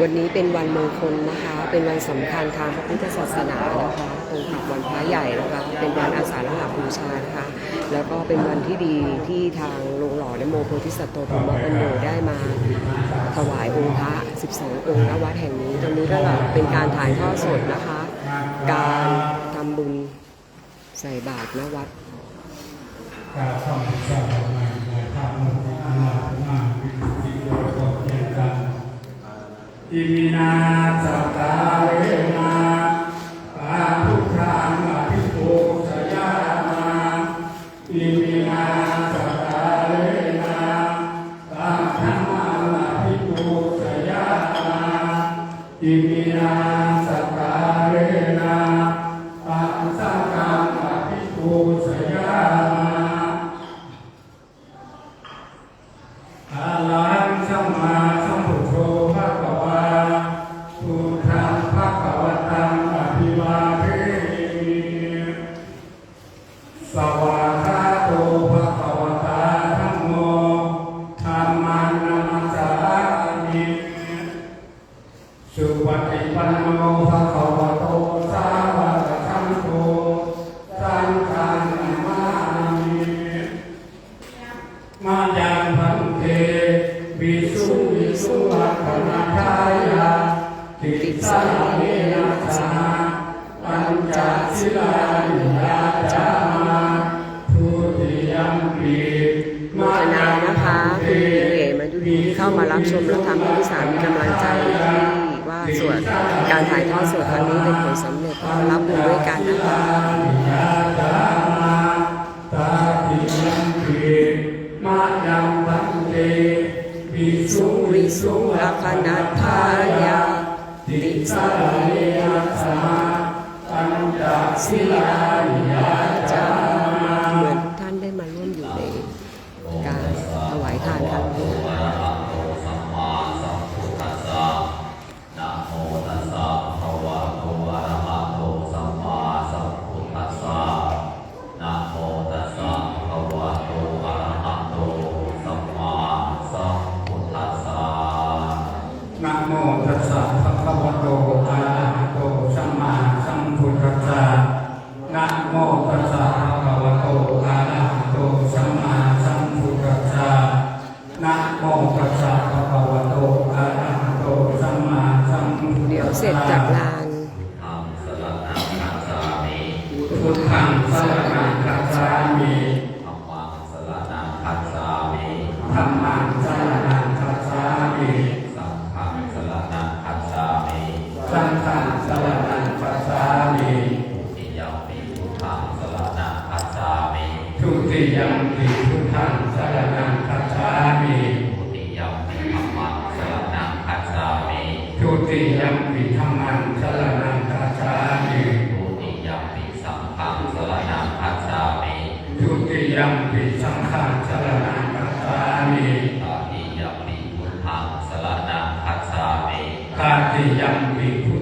วันนี้เป็นวันมงคลนะคะ เป็นวันสำคัญทางพระพุทธศาสนานะคะตรงกับวันพระใหญ่นะคะ เป็นวันอาสาฬหบูชานะคะ แล้วก็เป็นวันที่ดีที่ทางโรงหล่อนโมโพธิสัตว์โตธรรมปัญโยได้มาถวายองค์พระ 12 องค์ณวัดแห่งนี้ ตรงนี้ก็เป็นการถ่ายทอดสดนะคะ การทำบุญใส่บาตรณวัด อิมินาสตาเวนะปาทุขังอภิปุสยามาอิมินาสตาเวนะปาธัมมังอภิปุสยามาอิมินาสตาเวนะปาสังฆังอภิปุสยามา ปฏิปันโนภะคะวะโตสาวกสังโฆสังฆังนามามิมายังพันเทวิสุวิสุวัคนาทายาติสาเนนะสาปัญจศิลานิยาจามาทุติยัมปีโมทนานะคะคุณเอ๋มาดูดีเข้ามารับชมและทำให้พี่สามีกำลังใจ ส่วนการถ่ายทอดสดครั้งนี้เป็นผลสำเร็จรับบุญด้วยกันนะคะวิสุวิสุวัคนาทายาติสาเนนะสาปัญจศิลานิยาจามาเหมือนท่านได้มาร่วมอยู่ในการถวายทานครั้งนี้ หังสรณังคัจฉามิตาติยัมปิ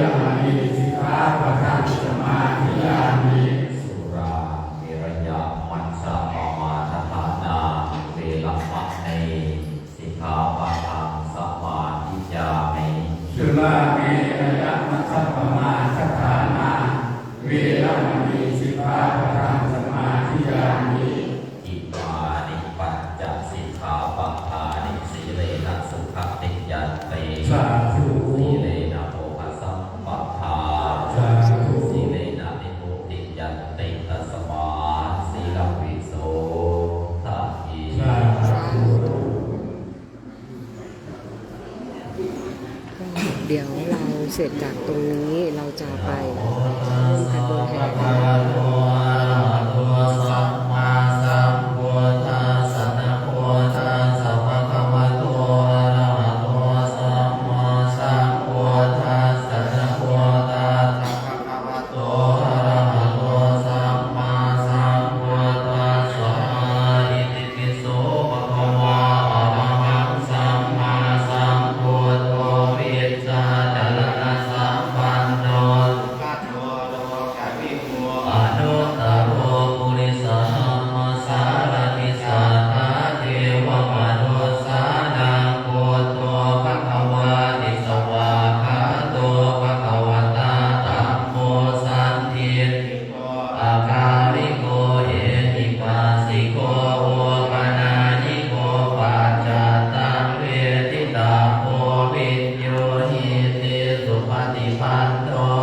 ระมิสิกขาปะทังสมาธิามิสุรามิรยามันสะปมาทฐานาเวลมัตเนสิกขาปะทังสมาธิยามิสุรามิรยามันสะปมาทฐานาเวลมัสิกขาปะทังสมาธิามิอิมานิปัจจสิกขาปะทานิสีเลนสุขติยัเตสา เสร็จจากตรงนี้เราจะไป uh, uh,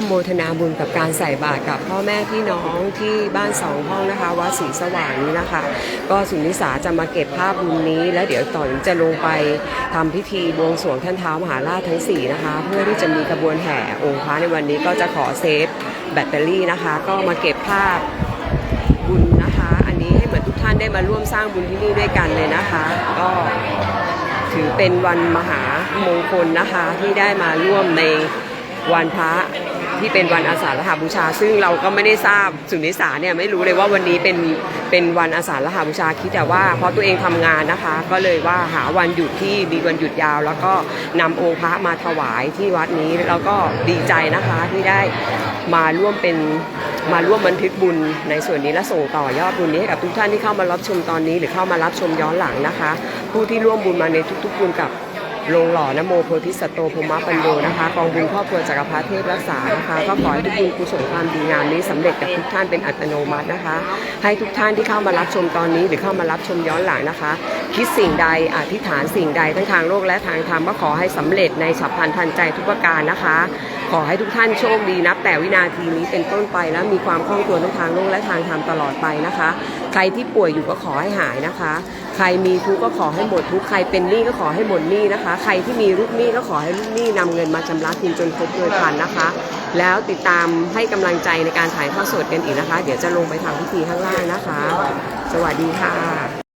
วมโมทนาบุญกับการใส่บาตรกับพ่อแม่พี่น้องที่บ้านสองห้องนะคะวัดศรีสว่างนี้นะคะ ก็สุนิสาจะมาเก็บภาพบุญนี้ แล้วเดี๋ยวต่อนจะลงไปทำพิธีบวงสรวงท่านเท้ามหาราชทั้ง4นะคะเพื่อที่จะมีกระบวนแห่องค์พระในวันนี้ก็จะขอเซฟแบตเตอรี่นะคะ ก็มาเก็บภาพบุญนะคะ อันนี้ให้เหมือนทุกท่านได้มาร่วมสร้างบุญที่นี่ด้วยกันเลยนะคะ ก็ถือเป็นวันมหามงคลนะคะที่ได้มาร่วมในวันพระ ที่เป็นวันอาสาฬหาบูชา ซึ่งเราก็ไม่ได้ทราบสุนิสาเนี่ยไม่รู้เลยว่าวันนี้เป็นเป็นวันอาสาฬหาบูชาคิดแต่ว่าเพราะตัวเองทำงานนะคะ ก็เลยว่าหาวันหยุดที่มีวันหยุดยาว แล้วก็นำองค์พระมาถวายที่วัดนี้แล้วก็ดีใจนะคะที่ได้มาร่วมเป็นมาร่วมบันทึกบุญในส่วนนี้และส่งต่อยอดบุญนี้ให้กับทุกท่านที่เข้ามารับชมตอนนี้ หรือเข้ามารับชมย้อนหลังนะคะ ผู้ที่ร่วมบุญมาในทุกๆบุญกับ ลงหล่อนโมโพธิสัตโตพมะปัญโยนะคะกองบุญครอบครัวจักรพรรดิเทพรักษานะคะก็ขอให้ทุกบุญกุศลความดีงามนี้สำเร็จกับทุกท่านเป็นอัตโนมัตินะคะ ให้ทุกท่านที่เข้ามารับชมตอนนี้หรือเข้ามารับชมย้อนหลังนะคะ คิดสิ่งใดอธิษฐานสิ่งใดทั้งทางโลกและทางธรรมก็ขอให้สำเร็จในฉับพลันทันใจทุกประการนะคะ ขอให้ทุกท่านโชคดีนับ แต่วินาทีนี้เป็นต้นไปแล้วมีความคล่องตัวทั้งทางโลกและทางธรรมตลอดไปนะคะ ใครที่ป่วยอยู่ก็ขอให้หายนะคะ ใครมีทุกข์ก็ขอให้หมดทุกข์ใครเป็นหนี้ก็ขอให้หมดหนี้นะคะ ใครที่มีลูกหนี้ก็ขอให้ลูกหนี้นำเงินมาชำระคืนจนครบโดยพันนะคะ แล้วติดตามให้กำลังใจในการถ่ายทอดสดกันอีกนะคะ เดี๋ยวจะลงไปทำพิธีข้างล่างนะคะ สวัสดีค่ะ